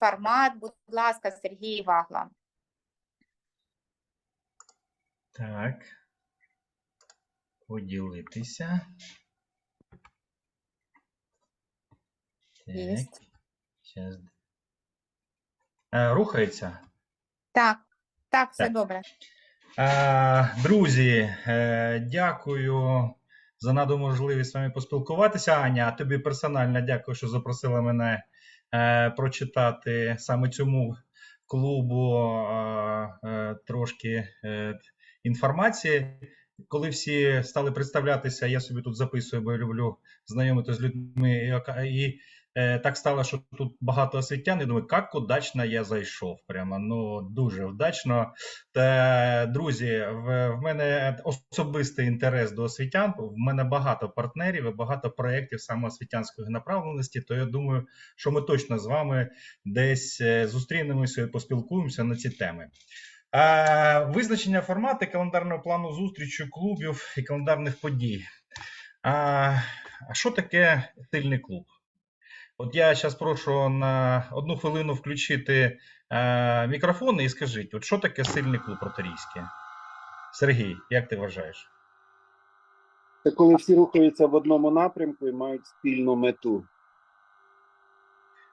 формат. Будь ласка, Сергій Вагла. Так. Поділитися. Так. Щас. Е, рухається. Так, так, все Так. добре. Е, Друзі, е, дякую за наду можливість з вами поспілкуватися. Аня, а тобі персонально дякую, що запросила мене прочитати саме цьому клубу е, е, трошки е, інформації. Коли всі стали представлятися, я собі тут записую, бо я люблю знайомитися з людьми. І, е, так стало, що тут багато освітян. Я думаю, як удачно я зайшов. Прямо ну дуже вдачно. Та, друзі, в, в мене особистий інтерес до освітян. В мене багато партнерів і багато проєктів саме освітянської направленості. То я думаю, що ми точно з вами десь е, зустрінемося і поспілкуємося на ці теми. Е, визначення формату календарного плану зустрічі клубів і календарних подій. А, а що таке сильний клуб? От я зараз прошу на одну хвилину включити е, мікрофон і скажіть, от що таке сильний клуб ротарійський? Сергій, як ти вважаєш? Це коли всі рухаються в одному напрямку і мають спільну мету.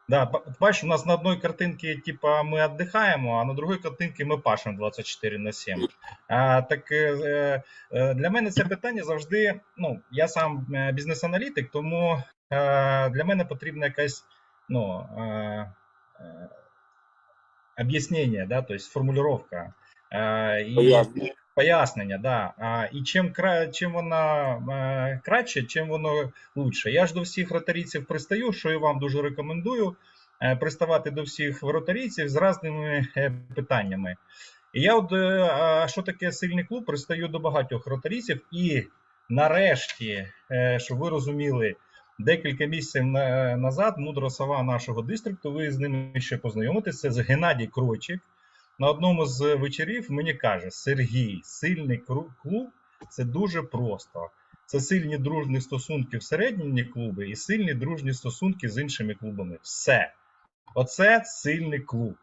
Да, бачиш, у нас на одній картинці, типа, ми віддихаємо, а на другій картинці ми пашемо 24 на 7. А, так е, е, для мене це питання завжди. Ну, я сам е, бізнес-аналітик, тому е, для мене потрібна якась ну, е, е, об'яснення, да, тобто формулювання. Е, і, Пояснення. Да. А, і чим кра... чим вона е, краще, чим воно лучше. Я ж до всіх ротарійців пристаю, що і вам дуже рекомендую е, приставати до всіх ротарійців з різними е, питаннями. І я, от, а що таке сильний клуб, пристаю до багатьох ротарійців, і нарешті, щоб ви розуміли, декілька місяців на- назад мудра сова нашого дистрикту, ви з ними ще познайомитеся, це Геннадій Кройчик на одному з вечорів мені каже: Сергій, сильний клуб це дуже просто. Це сильні дружні стосунки всередині клубу і сильні дружні стосунки з іншими клубами. Все. Оце сильний клуб.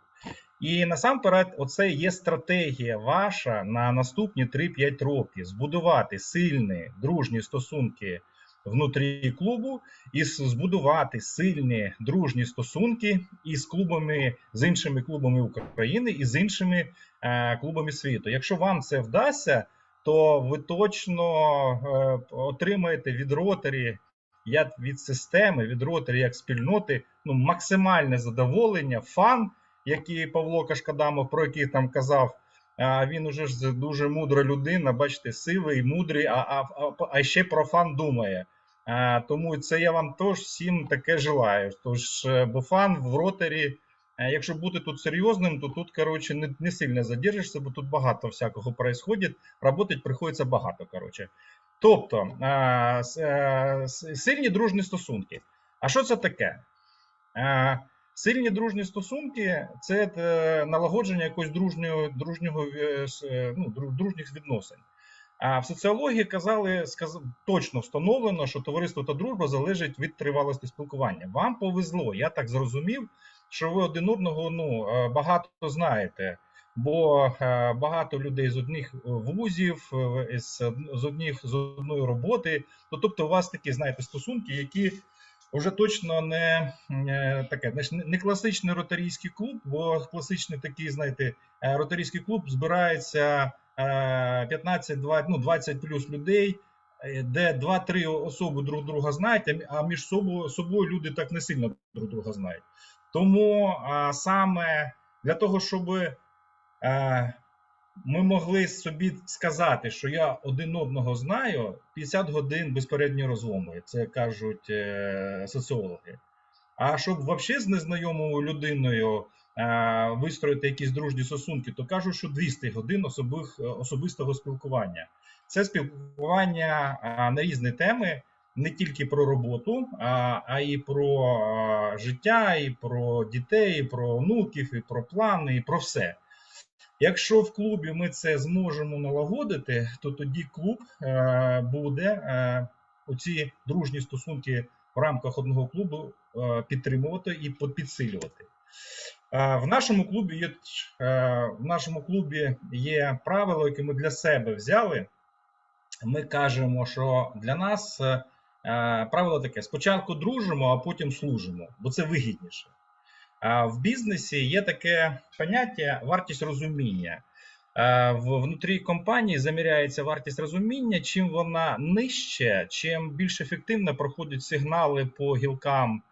І насамперед, оце є стратегія ваша на наступні 3-5 років: збудувати сильні дружні стосунки внутрі клубу і збудувати сильні дружні стосунки із клубами, з іншими клубами України і з іншими е, клубами світу. Якщо вам це вдасться, то ви точно е, отримаєте від ротарі, як від системи, від ротарі як спільноти, ну максимальне задоволення, фан, який Павло Кашкадамов, про який там казав. А він уже ж дуже мудра людина, бачите, сивий, мудрий, а, а, а, ще про фан думає. А, тому це я вам теж всім таке желаю. Тож, е, бо фан в ротарі, е, якщо бути тут серйозним, то тут, коротше, не, не сильно задержишся, бо тут багато всякого происходить. Работать приходиться багато. коротше. Тобто, а, е, сильні дружні стосунки. А що це таке? Е, Сильні дружні стосунки це е, налагодження якогось дружнього, дружнього е, е, ну, дружніх відносин. А в соціології казали, сказ... точно встановлено, що товариство та дружба залежить від тривалості спілкування. Вам повезло, я так зрозумів, що ви один одного ну, е, багато знаєте, бо е, багато людей з одних вузів, е, з, з, одних, з одної роботи. То, тобто, у вас такі, знаєте, стосунки, які вже точно не таке, не- класичний ротарійський клуб, бо класичний такий, знаєте, ротарійський клуб збирається 15, 20, ну, 20 плюс людей, е, де 2-3 особи друг друга знають, а між собою, люди так не сильно друг друга знають. Тому а, саме для того, щоб е, ми могли собі сказати, що я один одного знаю, 50 годин безпередньої розломи, це кажуть е, соціологи. А щоб взагалі з незнайомою людиною е, вистроїти якісь дружні стосунки, то кажуть, що 200 годин особих, особистого спілкування. Це спілкування е, на різні теми, не тільки про роботу, а, а і про е, життя, і про дітей, і про онуків, і про плани, і про все. Якщо в клубі ми це зможемо налагодити, то тоді клуб е, буде е, оці дружні стосунки в рамках одного клубу е, підтримувати і підсилювати. Е, В нашому клубі є е, в нашому клубі є правило, яке ми для себе взяли. Ми кажемо, що для нас е, правило таке: спочатку дружимо, а потім служимо, бо це вигідніше. В бізнесі є таке поняття вартість розуміння. Внутрі компанії заміряється вартість розуміння. Чим вона нижче, чим більш ефективно проходять сигнали по гілкам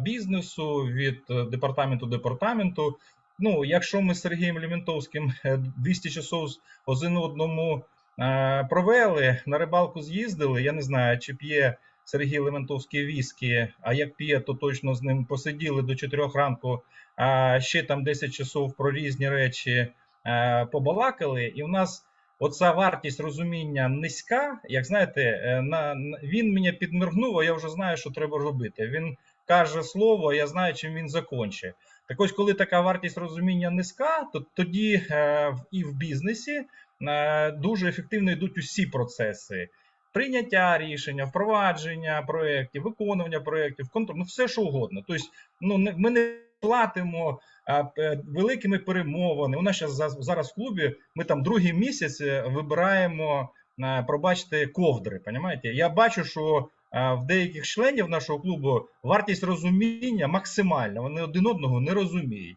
бізнесу від е, департаменту до департаменту. Ну, якщо ми з Сергієм Ліментовським е, 200 часов один одному е, провели, на рибалку з'їздили. Я не знаю, чи п'є Сергій Лементовський віскі, а як п'є, то точно з ним посиділи до 4 ранку, а ще там 10 часов про різні речі е, побалакали, і в нас оця вартість розуміння низька. Як знаєте, е, на, він мені підморгнув, а я вже знаю, що треба робити. Він каже слово, я знаю, чим він закончить. Так ось, коли така вартість розуміння низька, то тоді е, і в бізнесі е, дуже ефективно йдуть усі процеси. Прийняття рішення, впровадження проєктів, виконування проєктів, контроль, ну все що угодно. Тобто, ну не- ми не платимо а, великими перемовами. У нас зараз в клубі ми там другий місяць е, вибираємо, е, пробачте, ковдри. Понімаєте? Я бачу, що е, в деяких членів нашого клубу вартість розуміння максимальна. Вони один одного не розуміють.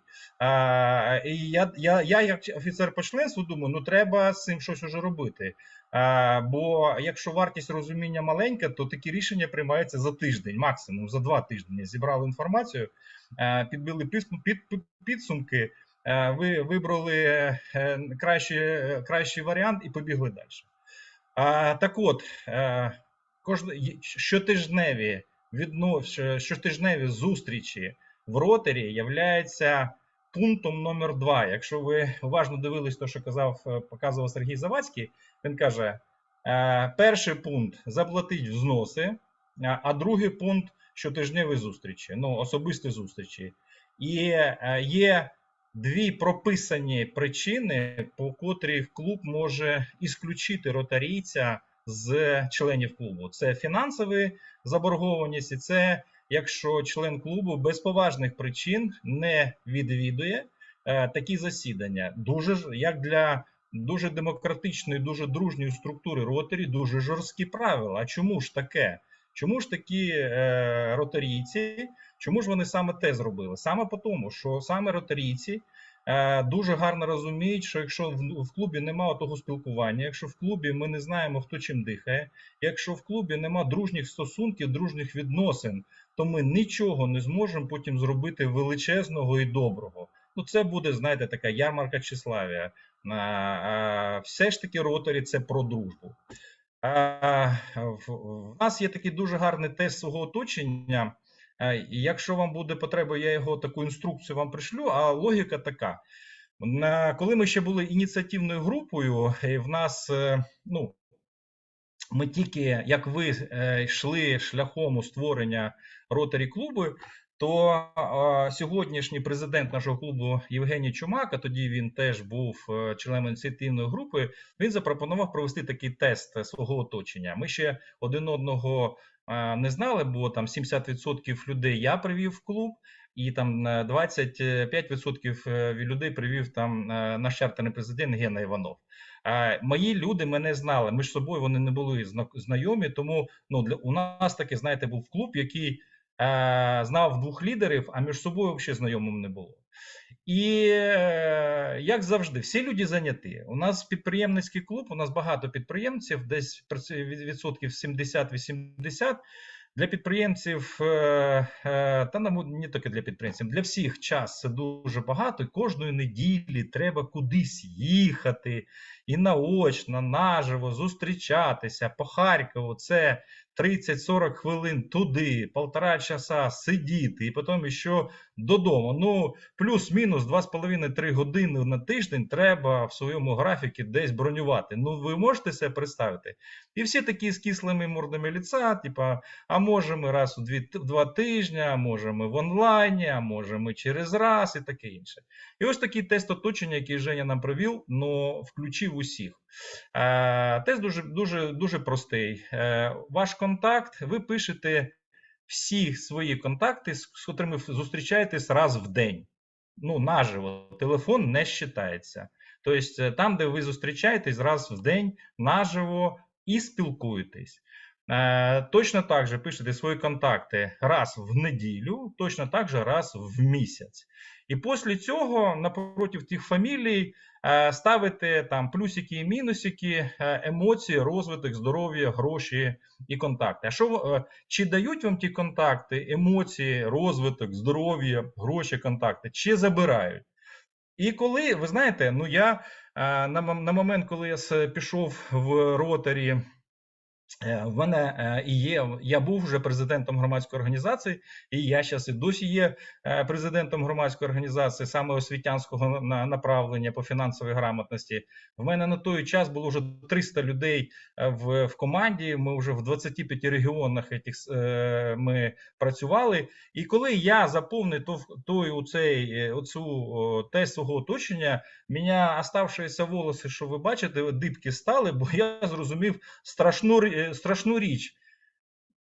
І я, я, я, як офіцер по членству, думаю, ну треба з цим щось уже робити. Бо якщо вартість розуміння маленька, то такі рішення приймаються за тиждень, максимум за два тижні. Зібрали інформацію, підбили підсумки, ви вибрали е, кращий, кращий варіант і побігли далі. Так от, е, щотижневі, відно, щотижневі зустрічі в ротері являються пунктом номер два. Якщо ви уважно дивились те, що казав, е, показував Сергій Завадський, він каже: е, перший пункт заплатить взноси, а- а другий пункт щотижневі зустрічі, ну, особисті зустрічі. І е, є дві прописані причини, по котрі клуб може ісключити ротарійця з членів клубу. Це фінансові заборгованість, і це якщо член клубу без поважних причин не відвідує е, такі засідання. Дуже ж як для дуже демократичної, дуже дружньої структури ротарі, дуже жорсткі правила. А чому ж таке? Чому ж такі е, ротарійці? Чому ж вони саме те зробили? Саме по тому, що саме ротарійці дуже гарно розуміють, що якщо в, клубі немає того спілкування, якщо в клубі ми не знаємо, хто чим дихає, якщо в клубі немає дружніх стосунків, дружніх відносин, то ми нічого не зможемо потім зробити величезного і доброго. Ну, це буде, знаєте, така ярмарка тщеславія. А, а, все ж таки роторі це про дружбу. В нас є такий дуже гарний тест свого оточення. І Якщо вам буде потреба, я його таку інструкцію вам пришлю. А логіка така: коли ми ще були ініціативною групою, і в нас е, ну, ми тільки як ви е, йшли шляхом створення ротарі клубу, то е, сьогоднішній президент нашого клубу Євгеній Чумак, а тоді він теж був е, членом ініціативної групи. Він запропонував провести такий тест е, свого оточення. Ми ще один одного е, не знали, бо там 70% людей я привів в клуб. І там е, 25% е, людей привів там е, наш чартерний президент Гена Іванов. Е, Мої люди мене знали. Ми ж собою вони не були зна- знайомі. Тому ну для у нас таки, знаєте, був клуб, який е, знав двох лідерів, а між собою взагалі знайомим не було. І е, як завжди, всі люди зайняті. У нас підприємницький клуб, у нас багато підприємців, десь відсотків 70-80. Для підприємців, е, е, та не тільки для підприємців, для всіх час це дуже багато. Кожної неділі треба кудись їхати і наочно, наживо зустрічатися по Харкову. Це 30-40 хвилин туди, полтора часа сидіти, і потім ще додому. Ну, плюс-мінус 2,5-3 години на тиждень треба в своєму графіку десь бронювати. Ну, ви можете себе представити? І всі такі з кислими мордами ліца, типа, а може ми раз у дві, два тижні, а може ми в онлайні, а може ми через раз і таке інше. І ось такий тест оточення, який Женя нам провів, ну, включив усіх. Е, тест дуже, дуже, дуже простий. Е, ваш контакт, ви пишете всі свої контакти, з котрими зустрічаєтесь раз в день. ну, наживо. Телефон не вважається. Тобто, е, там, де ви зустрічаєтесь раз в день наживо і спілкуєтесь. Е, Точно так же пишете свої контакти раз в неділю, точно так же раз в місяць. І після цього напроти тих фамілій е, ставите там плюсики і мінусики, е, емоції, розвиток, здоров'я, гроші і контакти. А що е, чи дають вам ті контакти, емоції, розвиток, здоров'я, гроші, контакти, чи забирають? І коли, ви знаєте, ну я на момент, коли я пішов в ротарі, е, в мене е, і є, я був вже президентом громадської організації, і я зараз і досі є е, президентом громадської організації саме освітянського направлення по фінансовій грамотності. В мене на той час було вже 300 людей в, в команді. Ми вже в 25 регіонах этих, е, ми працювали. І коли я заповнив то, той оцей, е, оцю тест свого оточення, мене оставшиеся волоси, що ви бачите, дибки стали, бо я зрозумів страшну, страшну річ.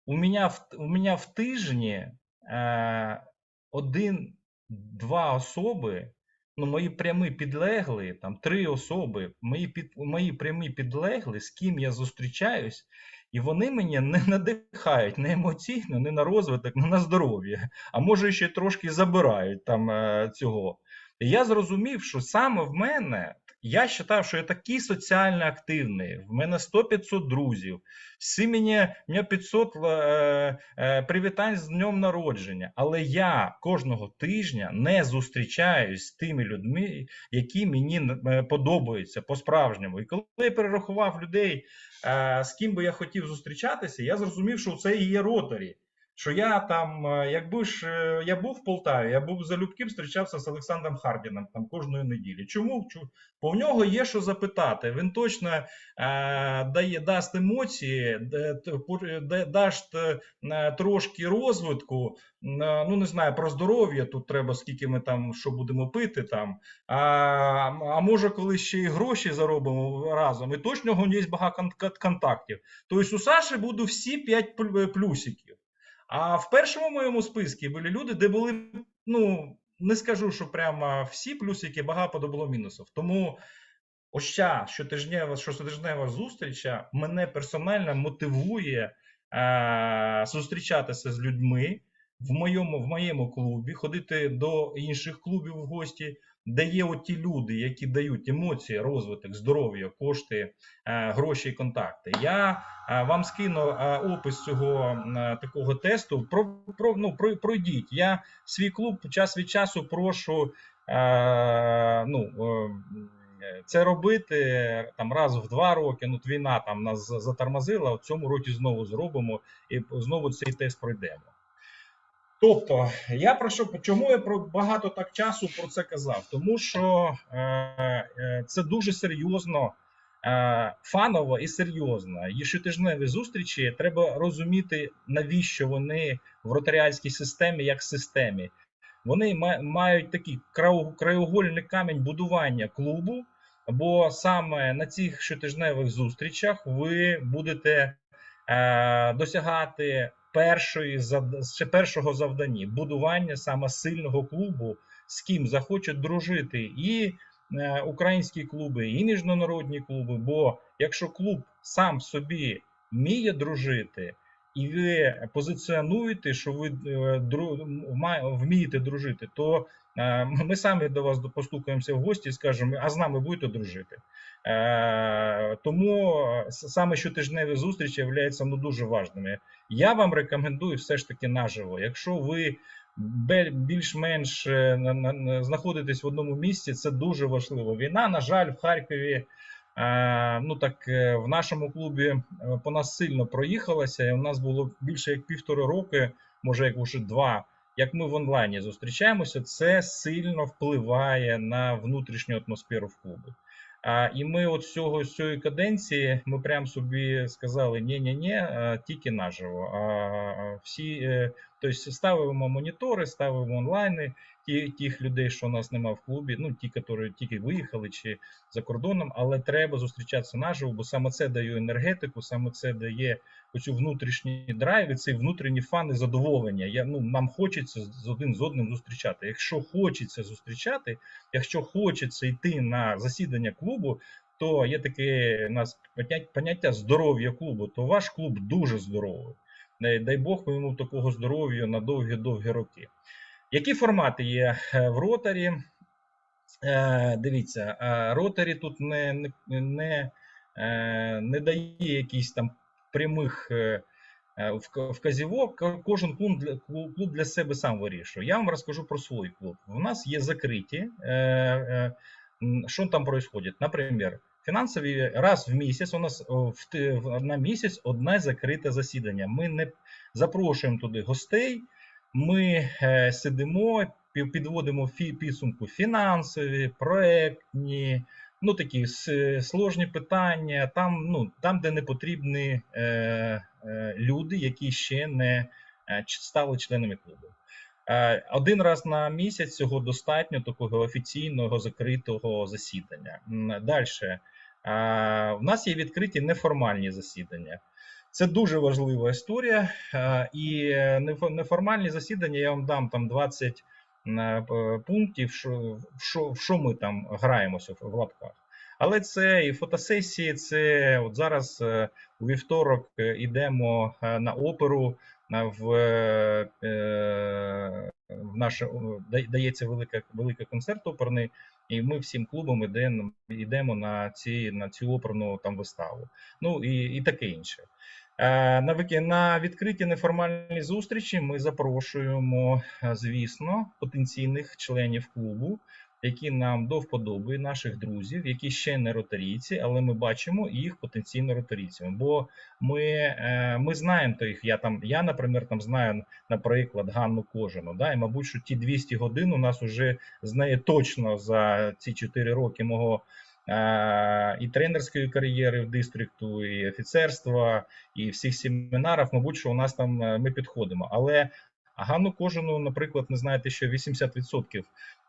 У мене в, у мене в тижні е, один-два особи, ну, мої прямі підлегли, там три особи, мої, під, мої прямі підлегли, з ким я зустрічаюсь, і вони мене не надихають не емоційно, не на розвиток, не на здоров'я, а може ще трошки забирають там е, цього. І я зрозумів, що саме в мене, я вважав, що я такий соціально активний, в мене 100-500 друзів, всі мені, мені 500 е, е, привітань з днем народження, але я кожного тижня не зустрічаюсь з тими людьми, які мені е, подобаються по-справжньому. І коли я перерахував людей, е, з ким би я хотів зустрічатися, я зрозумів, що це і є ротарі. Що я там, якби ж е, я був в Полтаві, я був залюбки зустрічався з Олександром Хардіном там кожної неділі. Чому? Бо в нього є що запитати. Він точно е, дає дасть емоції, дасть е, трошки розвитку. е, Ну не знаю про здоров'я. Тут треба скільки ми там що будемо пити там. А, а може, коли ще і гроші заробимо разом, і точно є багато кон- кон- контактів. Тобто у Саші буду всі 5 плюсиків. А в першому моєму списку були люди, де були, ну не скажу, що прямо всі плюсики, багато було мінусів. Тому ось ця щотижнева, щотижнева зустріч мене персонально мотивує е, зустрічатися з людьми в моєму, в моєму клубі, ходити до інших клубів в гості, де є оті люди, які дають емоції, розвиток, здоров'я, кошти, е, гроші і контакти. Я е, вам скину е, опис цього такого тесту. Про, про, ну, про, пройдіть. Я свій клуб час від часу прошу ну, це робити там раз в два роки. Ну, війна там нас затормозила. В цьому році знову зробимо і знову цей тест пройдемо. Тобто, я про що чому я про багато так часу про це казав? Тому що е, е, це дуже серйозно, е, фаново і серйозно. І щотижневі зустрічі треба розуміти, навіщо вони в ротаріальській системі як системі. Вони ма- мають такий краєугольний камінь будування клубу, бо саме на цих щотижневих зустрічах ви будете е, досягати першої ще першого завдання будування саме сильного клубу, з ким захочуть дружити і е, українські клуби, і міжнародні клуби. Бо якщо клуб сам собі вміє дружити, і ви позиціонуєте, що ви е, вмієте дружити, то е, ми самі до вас постукаємося в гості і скажемо, а з нами будете дружити. Е, Тому саме щотижневі зустрічі являються ну, дуже важливими. Я вам рекомендую все ж таки наживо. Якщо ви більш-менш на- на- на- знаходитесь в одному місці, це дуже важливо. Війна, на жаль, в Харкові. Е, Ну так е, в нашому клубі е, по нас сильно проїхалося, і у нас було більше як півтора роки, може як вже два. Як ми в онлайні зустрічаємося, це сильно впливає на внутрішню атмосферу в клубі. А, і ми от цього з цієї каденції ми прям собі сказали: ні ні ні тільки наживо. А, всі, тобто ставимо монітори, ставимо онлайни, ті, тих людей, що у нас нема в клубі, ну ті, які тільки виїхали чи за кордоном, але треба зустрічатися наживо, бо саме це дає енергетику, саме це дає оцю внутрішній драйв і цей внутрішній фан і задоволення. Я, ну, нам хочеться з один з одним зустрічати. Якщо хочеться зустрічати, якщо хочеться йти на засідання клубу, то є таке у нас поняття здоров'я клубу, то ваш клуб дуже здоровий. Дай, Бог йому такого здоров'я на довгі-довгі роки. Які формати є е, в ротарі? Е, Дивіться, е, ротарі тут не, не, не, дає якісь там прямих вк- вказівок. Кожен клуб для, клуб для себе сам вирішує. Я вам розкажу про свій клуб. У нас є закриті. Що там происходит? Наприклад, фінансові раз в місяць у нас в, в- на місяць одне закрите засідання. Ми не запрошуємо туди гостей. Ми е, сидимо, пі- підводимо підсумку фінансові, проектні, ну такі сложні питання, там, ну, там де не потрібні е, е, люди, які ще не е, стали членами клубу. Е, Один раз на місяць цього достатньо такого офіційного закритого засідання. Далі. У нас є відкриті неформальні засідання. Це дуже важлива історія. е, І неформальні засідання я вам дам там 20 е, п- пунктів, що, що, що ми там граємося в в лапках. Але це і фотосесії, це от зараз е, у вівторок е, йдемо е, на оперу в, е, в наше дається велика, великий концерт оперний, і ми всім клубом йдемо, йдемо на, ці, на цю оперну там виставу. Ну і, і таке інше. Е, На, на відкриті неформальні зустрічі ми запрошуємо, е, звісно, потенційних членів клубу, які нам до вподоби, наших друзів, які ще не ротарійці, але ми бачимо їх потенційно ротарійцями. Бо ми, е, ми знаємо тих, я там, я, наприклад, там знаю, наприклад, Ганну Кожину. Да, і, мабуть, що ті 200 годин у нас вже з нею точно за ці 4 роки мого. е, І тренерської кар'єри в дистрикту, і офіцерства, і всіх семінарах, мабуть, що у нас там е, ми підходимо. Але Ганну Кожину, наприклад, не знаєте, що 80%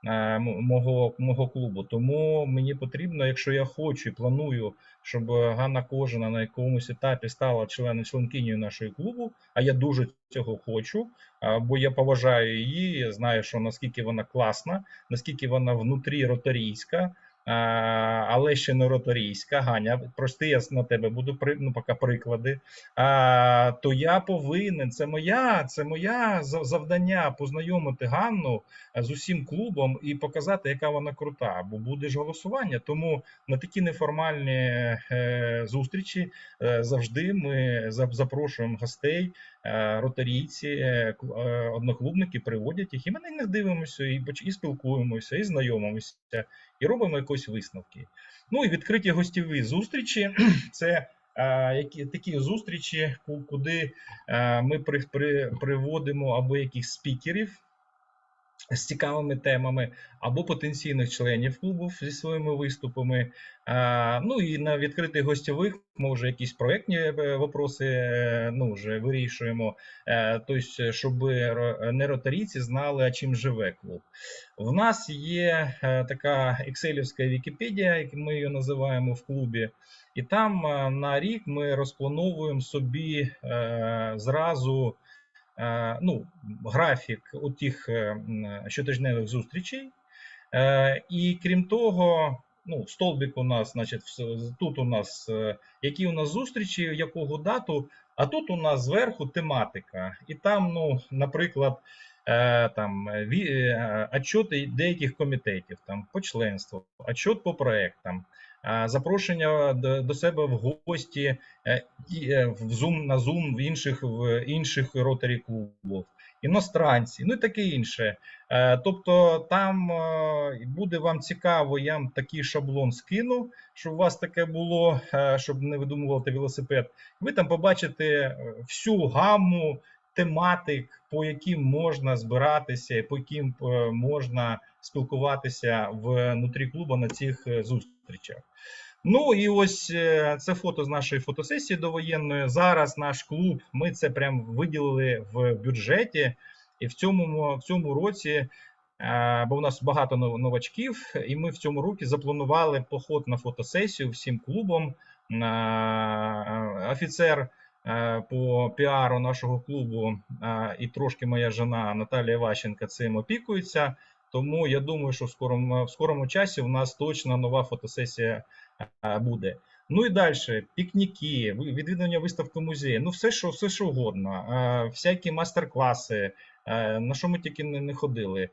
е, мого, мого клубу. Тому мені потрібно, якщо я хочу і планую, щоб Ганна Кожина на якомусь етапі стала членом членкинею нашого клубу, а я дуже цього хочу, а, бо я поважаю її, я знаю, що наскільки вона класна, наскільки вона внутрі ротарійська. Але ще не роторійська, Ганя, прости, я на тебе буду ну, поки приклади. А, то я повинен, це моя, це моя завдання познайомити Ганну з усім клубом і показати, яка вона крута, бо буде ж голосування. Тому на такі неформальні е, зустрічі е, завжди ми за- запрошуємо гостей, е, кл- е, одноклубники приводять їх, і ми на них дивимося, і, і спілкуємося, і знайомимося, і робимо якісь висновки. Ну і відкриті гостєві зустрічі це. е, Які такі зустрічі, куди е, ми при, при, приводимо або якихось спікерів з цікавими темами, або потенційних членів клубу зі своїми виступами. Ну і на відкритих гостьових ми вже якісь проектні е, вопроси е, ну, вже вирішуємо. Тобто, щоб не ротарійці знали, а чим живе клуб. В нас є така екселівська Вікіпедія, як ми її називаємо в клубі. І там на рік ми розплановуємо собі зразу ну, графік у е, щотижневих зустрічей. Е, І крім того, ну, столбик у нас, значить, тут у нас е, які у нас зустрічі, якого дату, а тут у нас зверху тематика. І там, ну, наприклад, е, там е, отчоти деяких комітетів, там по членству, отчот по проектам, е, запрошення до, себе в гості е, е, в Zoom, на Zoom в інших в інших ротарі клубів, іностранці, ну і таке інше. Е, Тобто там буде вам цікаво, я вам такий шаблон скину, щоб у вас таке було, щоб не видумувати велосипед. Ви там побачите всю гамму тематик, по яким можна збиратися, по яким можна спілкуватися внутрі клубу на цих е, зустрічах. Ну і ось е, це фото з нашої фотосесії довоєнної. Зараз наш клуб, ми це прям виділили в бюджеті, і в цьому, в цьому році Е, Бо у нас багато новачків, і ми в цьому році запланували поход на фотосесію всім клубом. Е, Офіцер по піару нашого клубу і трошки моя жена Наталія Іващенка цим опікується. Тому я думаю, що в скорому, в скорому часі у нас точно нова фотосесія е, буде. Ну і далі, пікніки, відвідування виставки музею, ну все, що все, що угодно, е, всякі майстер-класи, е, на що ми тільки не, ходили.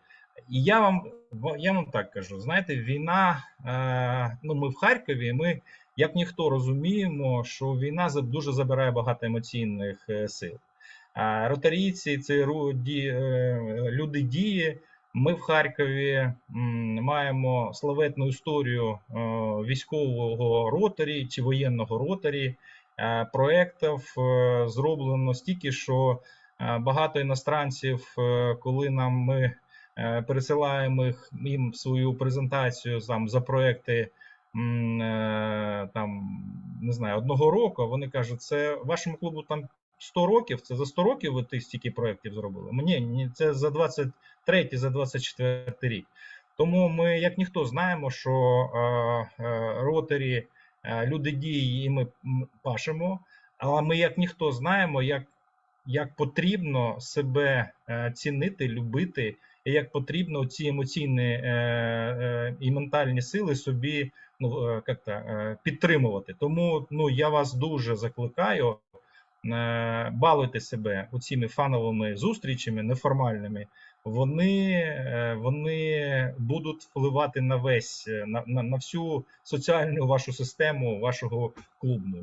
І я вам, я вам так кажу: знаєте, війна, е, ну ми в Харкові, ми як ніхто розуміємо, що війна дуже забирає багато емоційних е, сил. Ротарійці це е, люди дії. Ми в Харкові маємо славетну історію е, військового ротарі чи воєнного ротарі. Е, Проєктів е, зроблено стільки, що багато іностранців, коли нам ми пересилаємо їм свою презентацію там, за проекти там, не знаю, одного року, вони кажуть, це вашому клубу там 100 років, це за 100 років ви ти стільки проєктів зробили. Ні, ні, це за 23, за 24 рік. Тому ми, як ніхто, знаємо, що е, е, ротарі, е, люди дії, і ми пашемо, але ми, як ніхто, знаємо, як, як потрібно себе цінити, любити, і як потрібно ці емоційні і ментальні сили собі ну, як то, підтримувати. Тому ну, я вас дуже закликаю. Е, Балуйте себе оціми фановими зустрічами неформальними, вони, е, вони будуть впливати на весь е, на, на, на всю соціальну вашу систему вашого клубу.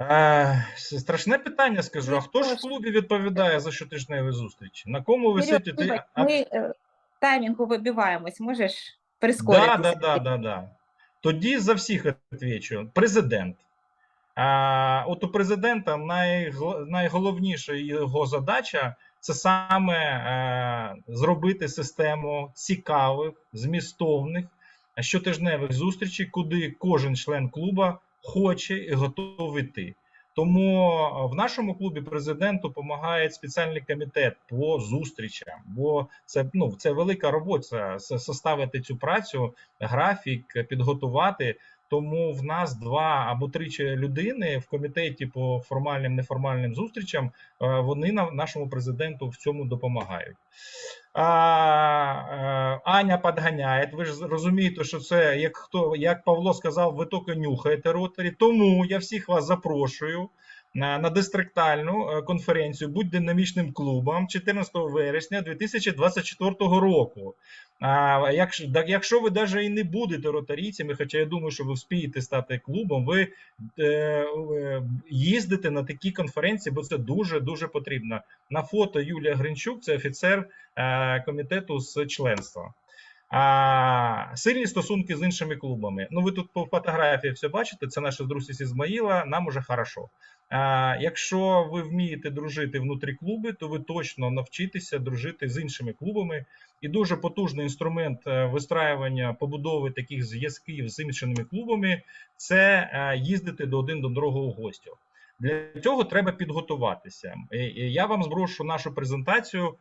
Е, страшне питання скажу. А хто ж в клубі відповідає за щотижневі зустрічі? На кому ви Серьож, сидите? вибач, А- ми таймінгу вибиваємось, можеш Да, прискоритися? да, да, да, да. Тоді за всіх відповідаю. Президент. А, от у президента найгл- найголовніша його задача це саме е, зробити систему цікавих, змістовних щотижневих зустрічей, куди кожен член клуба хоче і готовий йти. Тому е, в нашому клубі президенту допомагає спеціальний комітет по зустрічам, бо це ну це велика робота составити цю працю, графік, підготувати. Тому в нас два або тричі людини в комітеті по формальним неформальним зустрічам. е, Вони нам нашому президенту в цьому допомагають. А, е, Аня підганяє. Ви ж розумієте, що це як хто, як Павло сказав, ви тільки нюхаєте ротарі. Тому я всіх вас запрошую на, дистректальну е, конференцію Будь динамічним клубом 14 вересня 2024 року. А, якщо, так, якщо ви навіть і не будете ротарійцями, хоча я думаю, що ви вспієте стати клубом, ви е, їздите на такі конференції, бо це дуже дуже потрібно. На фото Юлія Гринчук, це офіцер е, комітету з членства. А, сильні стосунки з іншими клубами. Ну, ви тут по фотографії все бачите, це наш друзі з Ізмаїла, нам уже хорошо. А, якщо ви вмієте дружити внутрі клуби, то ви точно навчитеся дружити з іншими клубами. І дуже потужний інструмент е, вистраювання побудови таких зв'язків з іншими клубами це е, їздити до один до другого гостю. Для цього треба підготуватися. Я вам зброшу нашу презентацію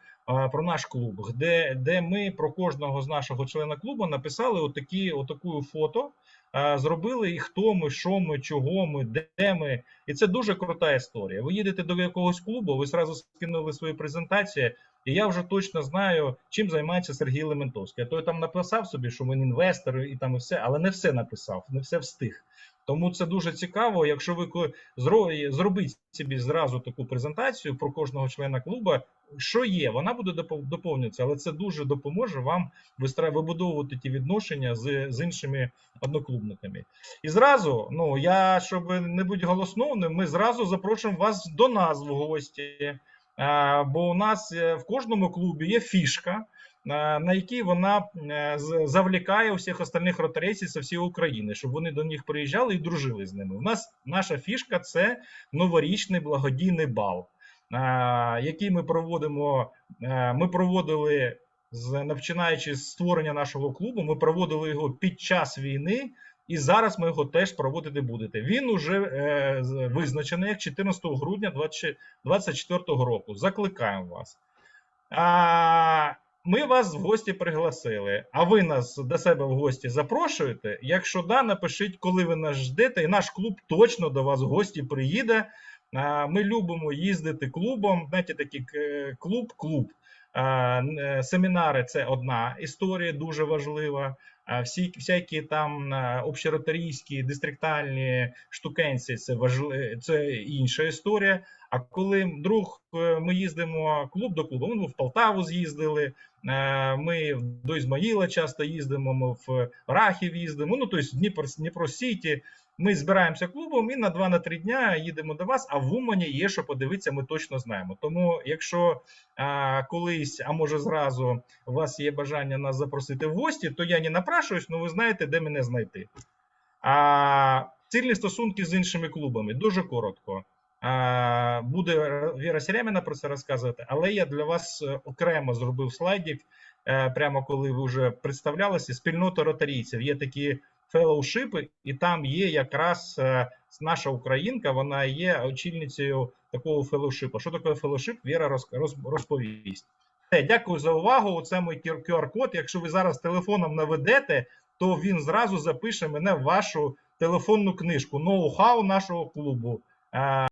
про наш клуб, де, де ми про кожного з нашого члена клубу написали отакі, отаку фото, зробили і хто ми, що ми, чого ми, де ми. І це дуже крута історія. Ви їдете до якогось клубу, ви зразу скинули свої презентації, і я вже точно знаю, чим займається Сергій Лементовський. А той там написав собі, що він інвестор і там і все, але не все написав, не все встиг. Тому це дуже цікаво. Якщо ви зро- зробіть собі зразу таку презентацію про кожного члена клуба, що є, вона буде доповнюватися, але це дуже допоможе вам вибудовувати ті відношення з, з іншими одноклубниками. І зразу, ну я щоб не бути голосновним, ми зразу запрошуємо вас до нас в гості. Бо у нас е, в кожному клубі є фішка, на якій вона е, завлікає всіх остальних ротарейців зі всієї України, щоб вони до них приїжджали і дружили з ними. У нас наша фішка це новорічний благодійний бал, е, який ми проводимо. е, Ми проводили з починаючи з створення нашого клубу, ми проводили його під час війни. І зараз ми його теж проводити будете. Він уже е, визначений як 14 грудня 2024 року. Закликаємо вас. А, ми вас в гості пригласили, а ви нас до себе в гості запрошуєте. Якщо да, напишіть, коли ви нас ждете, і наш клуб точно до вас в гості приїде. Ми любимо їздити клубом. Знаєте, такий е, клуб-клуб. Н- е, Семінари це одна історія, дуже важлива. Всі всякі там е, общероторійські, дистриктальні штукенці це важли, це інша історія. А коли друг е, ми їздимо клуб до клубу, ми в Полтаву з'їздили. Е, Ми до Ізмаїла часто їздимо, ми в Рахів їздимо. Ну тобто Дніпро, Дніпро Сіті. Ми збираємося клубом і на 2-3 дня їдемо до вас. А в Умані є що подивитися, ми точно знаємо. Тому, якщо а, колись, а може зразу у вас є бажання нас запросити в гості, то я не напрашуюсь, але ви знаєте, де мене знайти. А, цільні стосунки з іншими клубами дуже коротко. Буде Віра Сіряміна про це розказувати, але я для вас е, окремо зробив слайдик, е, прямо коли ви вже представлялися. Спільнота ротарійців. Є такі фелоушипи, і там є якраз е, наша українка, вона є очільницею такого фелошипу. Що таке фелошип? Віра роз, роз, розповість. Дякую за увагу. Це мій QR-код. Якщо ви зараз телефоном наведете, то він зразу запише мене в вашу телефонну книжку ноу-хау нашого клубу.